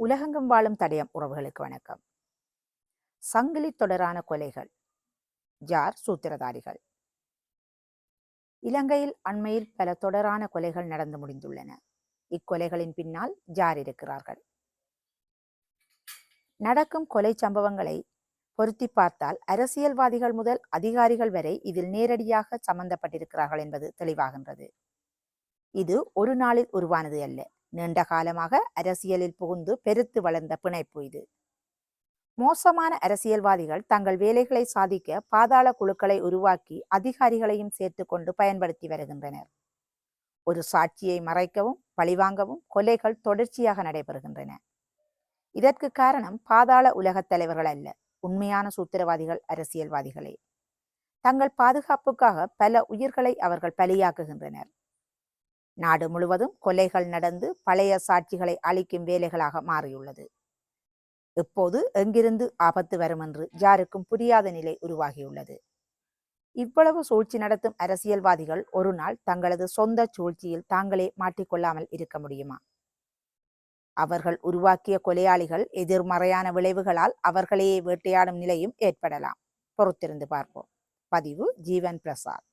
உலகெங்கும் வாழும் தடயம் உறவுகளுக்கு வணக்கம். சங்கிலி தொடரான கொலைகள். ஜார் சூத்திரதாரிகள். இலங்கையில் அண்மையில் பல தொடரான கொலைகள் நடந்து முடிந்துள்ளன. இக்கொலைகளின் பின்னால் ஜார் இருக்கிறார்கள். நடக்கும் கொலை சம்பவங்களை பொருத்தி பார்த்தால் அரசியல்வாதிகள் முதல் அதிகாரிகள் வரை இதில் நேரடியாக சம்பந்தப்பட்டிருக்கிறார்கள் என்பது தெளிவாகின்றது. இது ஒரு நாளில் உருவானது அல்ல. நீண்ட காலமாக அரசியலில் புகுந்து பெருத்து வளர்ந்த பிணைப்பு இது. மோசமான அரசியல்வாதிகள் தங்கள் வேலைகளை சாதிக்க பாதாள குழுக்களை உருவாக்கி அதிகாரிகளையும் சேர்த்து கொண்டு பயன்படுத்தி வருகின்றனர். ஒரு சாட்சியை மறைக்கவும் பழிவாங்கவும் கொலைகள் தொடர்ச்சியாக நடைபெறுகின்றன. இதற்கு காரணம் பாதாள உலகத் தலைவர்கள் அல்ல உண்மையான சூத்திரவாதிகள் அரசியல்வாதிகளே. தங்கள் பாதுகாப்புக்காக பல உயிர்களை அவர்கள் பலியாக்குகின்றனர். நாடு முழுவதும் கொலைகள் நடந்து பழைய சாட்சிகளை அளிக்கும் வேலைகளாக மாறியுள்ளது. இப்போது எங்கிருந்து ஆபத்து வரும் என்று யாருக்கும் புரியாத நிலை உருவாகியுள்ளது. இவ்வளவு சூழ்ச்சி நடத்தும் அரசியல்வாதிகள் ஒரு நாள் தங்களது சொந்த சூழ்ச்சியில் தாங்களே மாட்டிக்கொள்ளாமல் இருக்க முடியுமா? அவர்கள் உருவாக்கிய கொலையாளிகள் எதிர்மறையான விளைவுகளால் அவர்களையே வேட்டையாடும் நிலையும் ஏற்படலாம். பொறுத்திருந்து பார்ப்போம். பதிவு ஜீவன் பிரசாத்.